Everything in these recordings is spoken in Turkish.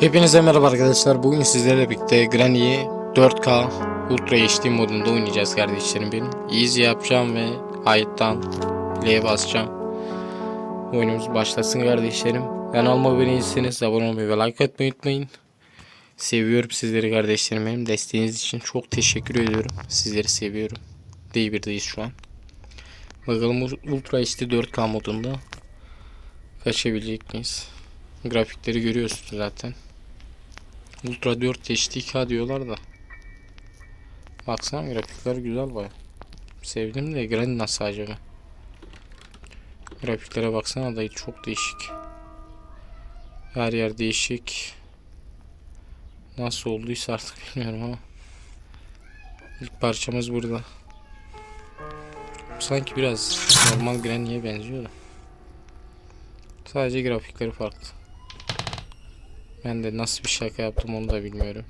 Hepinize merhaba arkadaşlar. Bugün sizlerle birlikte Granny'yi 4K Ultra HD modunda oynayacağız kardeşlerim benim. Easy yapacağım ve Hide'dan play'e basacağım. Oyunumuz başlasın kardeşlerim. Kanalıma abone değilseniz abone olmayı ve like atmayı unutmayın. Seviyorum sizleri kardeşlerim benim. Desteğiniz için çok teşekkür ediyorum. Sizleri seviyorum. D1'deyiz şu an. Bakalım Ultra HD 4K modunda kaçabilecek miyiz? Grafikleri görüyorsunuz zaten. Ultra 4 HD diyorlar da. Baksana grafikler güzel baya. Sevdim de Granny nasıl acaba? Grafiklere baksana dayı çok değişik. Her yer değişik. Nasıl olduysa artık bilmiyorum ama. İlk parçamız burada. Sanki biraz normal Granny'e benziyor da. Sadece grafikleri farklı. Ben de nasıl bir şaka yaptım onu da bilmiyorum.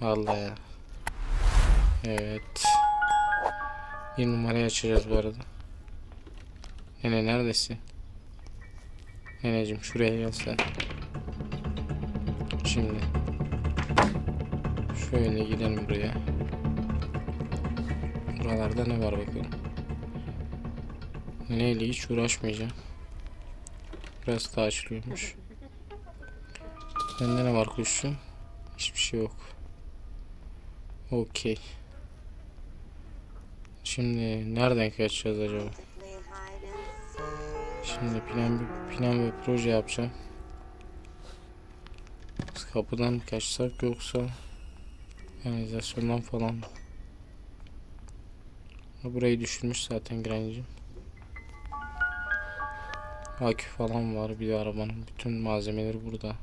Vallahi ya. Evet. Bir numarayı açacağız bu arada. Nene neredesin? Neneciğim şuraya gel sen. Şimdi. Şöyle gidelim buraya. Buralarda ne var bakalım. Neyle hiç uğraşmayacağım. Biraz daha açılıyormuş. Bende ne var kuşum? Hiçbir şey yok. Okey. Şimdi nereden kaçacağız acaba? Şimdi plan plan ve proje yapacağım. Biz kapıdan kaçsak yoksa kanalizasyondan falan? Burayı düşürmüş zaten Granny'cim. Akü falan var bir de arabanın bütün malzemeleri burada.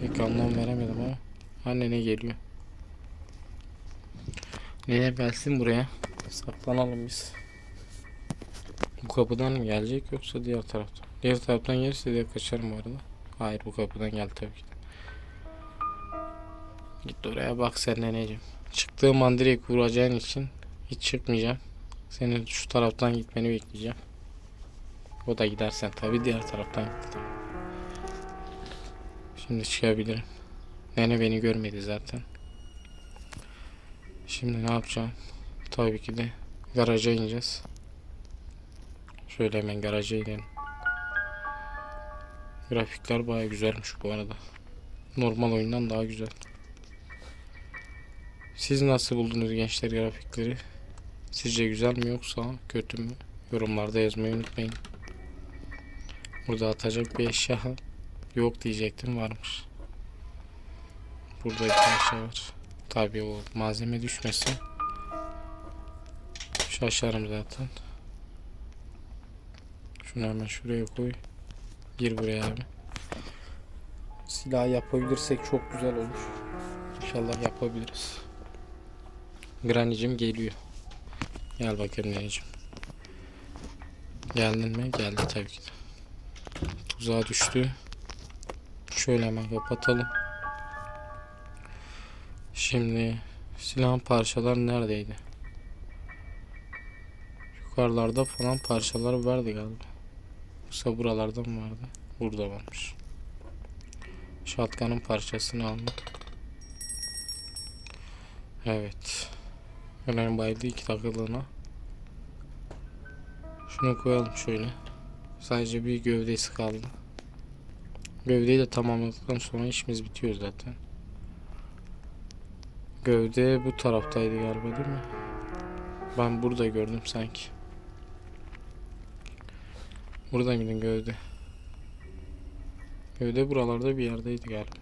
Pek anlam veremedim ama anne ne geliyor. Neler gelsin buraya. Saklanalım biz. Bu kapıdan mı gelecek yoksa diğer taraftan? Diğer taraftan gelirse diye kaçarım bu arada. Hayır bu kapıdan geldi tabii ki. de. Git oraya bak sen neneciğim. Çıktığım an direkt vuracağın için hiç çıkmayacağım. Senin şu taraftan gitmeni bekleyeceğim. O da gidersen tabii diğer taraftan gitti. Şimdi çıkabilirim. Nene beni görmedi zaten. Şimdi ne yapacağım? Tabii ki de garaja ineceğiz. Şöyle hemen garaja inelim. Grafikler baya güzelmiş bu arada. Normal oyundan daha güzel. Siz nasıl buldunuz gençler grafikleri? Sizce güzel mi yoksa kötü mü? Yorumlarda yazmayı unutmayın. Burada atacak bir eşya yok diyecektim varmış. Burada bir parça var. Tabii o malzeme düşmesin. Şaşarım zaten. Şunu hemen şuraya koy. Gir buraya abi. Silah yapabilirsek çok güzel olur. İnşallah yapabiliriz. Granny'cim geliyor. Gel bakayım Neneciğim. Geldin mi? Geldi tabii ki. Tuzağa düştü. Şöyle hemen kapatalım. Şimdi silahın parçalar neredeydi? Yukarılarda falan parçalar vardı galiba. Yoksa buralarda mı vardı? Burada varmış. Shotgun'ın parçasını aldım. Evet. Hemen bayıldı iki dakikalığına. Şunu koyalım şöyle. Sadece bir gövdesi kaldı. Gövdeyi de tamamladıktan sonra işimiz bitiyor zaten. Gövde bu taraftaydı galiba değil mi? Ben burada gördüm sanki. Burada mıydın gövde? Gövde buralarda bir yerdeydi galiba.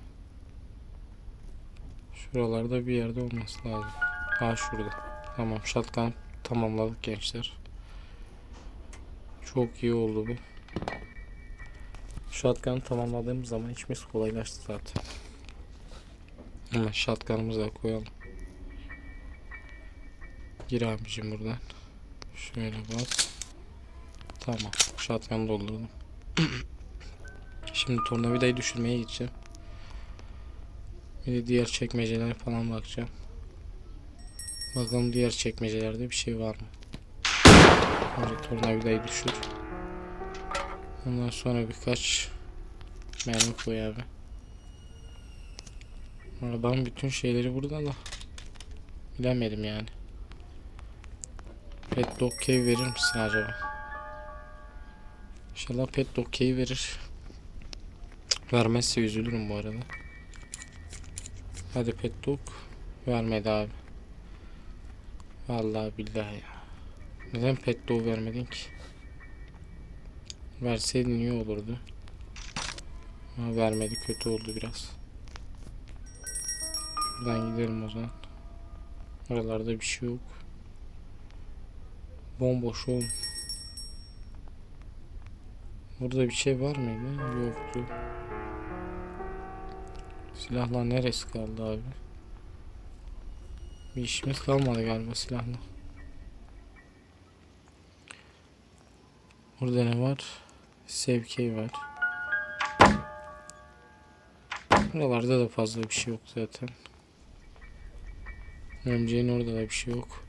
Şuralarda bir yerde olması lazım. Ha şurada. Tamam shotgun tamamladık gençler. Çok iyi oldu bu. Shotgun tamamladığımız zaman işimiz kolaylaştı zaten. Hemen shotgun'ımızı da koyalım. Gir abicim buradan. Şöyle bas. Tamam. Shotgun doldurdum. Şimdi tornavidayı düşürmeye gideceğim. Bir de diğer çekmecelere falan bakacağım. Bakalım diğer çekmecelerde bir şey var mı? Önce tornavidayı düşür. Ondan sonra birkaç mermi koy abi. Arabanın bütün şeyleri burada da. Bilemedim yani. Pet Dog Cave verir misin acaba? İnşallah Pet Dog Cave verir. Vermezse üzülürüm bu arada. Hadi Pet Dog. Vermedi abi. Vallahi billahi ya. Neden Pet Dog vermedin ki? Verseydin iyi olurdu. Ama vermedi kötü oldu biraz. Şuradan gidelim o zaman. Oralarda bir şey yok. Bomboş oğlum. Burada bir şey var mıydı? Yoktu. Silahlar neresi kaldı abi? Bir işimiz kalmadı galiba silahla. Burada ne var? Sevkey var. Buralarda da fazla bir şey yok zaten. Örümceğin orada da bir şey yok.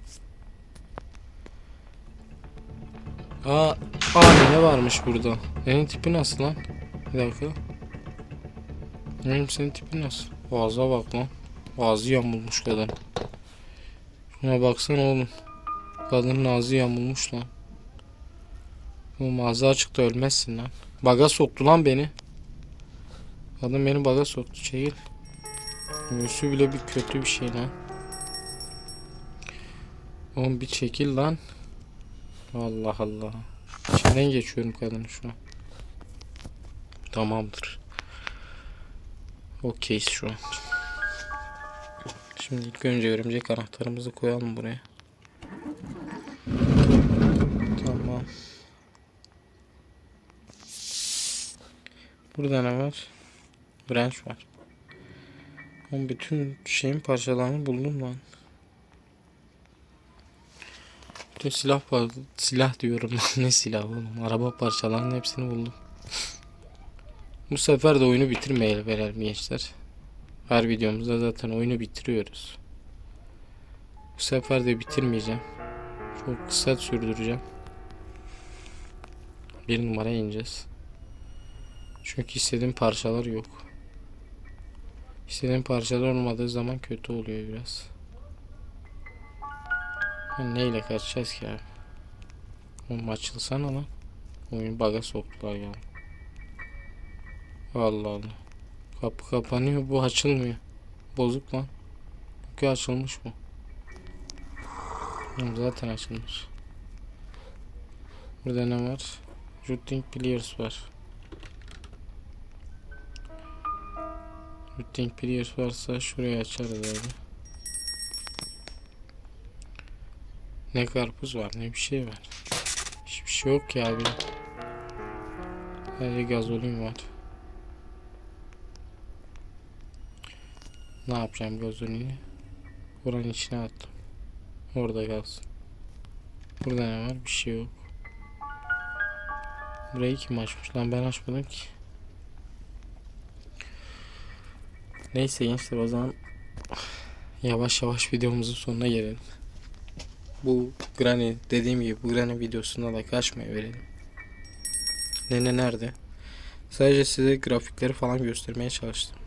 Aa, aa ne varmış burada? Senin tipi nasıl lan? Bir dakika. Benim senin tipi nasıl? Ağza bak lan. Ağzı yamulmuş kadın. Şuna baksana oğlum. Kadının ağzı yamulmuş lan. Oğlum ağzı açıkta ölmezsin lan. Baga soktu lan beni. Kadın beni baga soktu. Çekil. Göğsü bile bir kötü bir şey lan. Oğlum bir çekil lan. Allah Allah. İçinden geçiyorum kadını şu an. Tamamdır. Okeyiz şu an. Şimdi ilk önce örümcek anahtarımızı koyalım buraya. Tamam. Burada ne var? Branch var. Oğlum bütün şeyin parçalarını buldum lan. Bütün silah par silah diyorum lan ne silah oğlum. Araba parçalarının hepsini buldum. Bu sefer de oyunu bitirmeyelim verelim gençler. Her videomuzda zaten oyunu bitiriyoruz. Bu sefer de bitirmeyeceğim. Çok kısa sürdüreceğim. Bir numaraya ineceğiz. Çünkü istediğim parçalar yok. İstediğim parçalar olmadığı zaman kötü oluyor biraz. Ha, neyle kaçacağız ki abi? Oğlum açılsana lan. Oyun baga soktular ya. Allah Allah. Kapı kapanıyor bu açılmıyor. Bozuk lan. Çünkü açılmış bu. Oğlum zaten açılmış. Burada ne var? Routing Players var. Routing Players varsa şurayı açarız abi. Ne karpuz var ne bir şey var. Hiçbir şey yok ya abi. Sadece gazolin var. Ne yapacağım gazolini? Buranın içine attım. Orada kalsın. Burada ne var? Bir şey yok. Burayı kim açmış lan ben açmadım ki. Neyse gençler o zaman yavaş yavaş videomuzun sonuna gelelim. Bu Granny dediğim gibi bu Granny videosunda da kaçmaya verelim. Nene nerede? Sadece size grafikleri falan göstermeye çalıştım.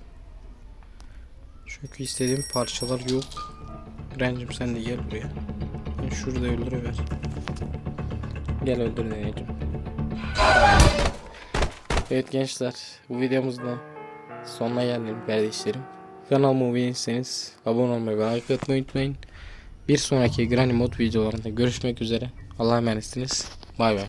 Çünkü istediğim parçalar yok. Granny'cim sen de gel buraya. Ben şurada öldürüver. Gel öldür neneciğim. Evet gençler bu videomuzda sonuna geldim kardeşlerim. Kanalıma abone değilseniz abone olmayı ve like atmayı unutmayın. Bir sonraki Granny Mod videolarında görüşmek üzere. Allah'a emanetsiniz. Bay bay.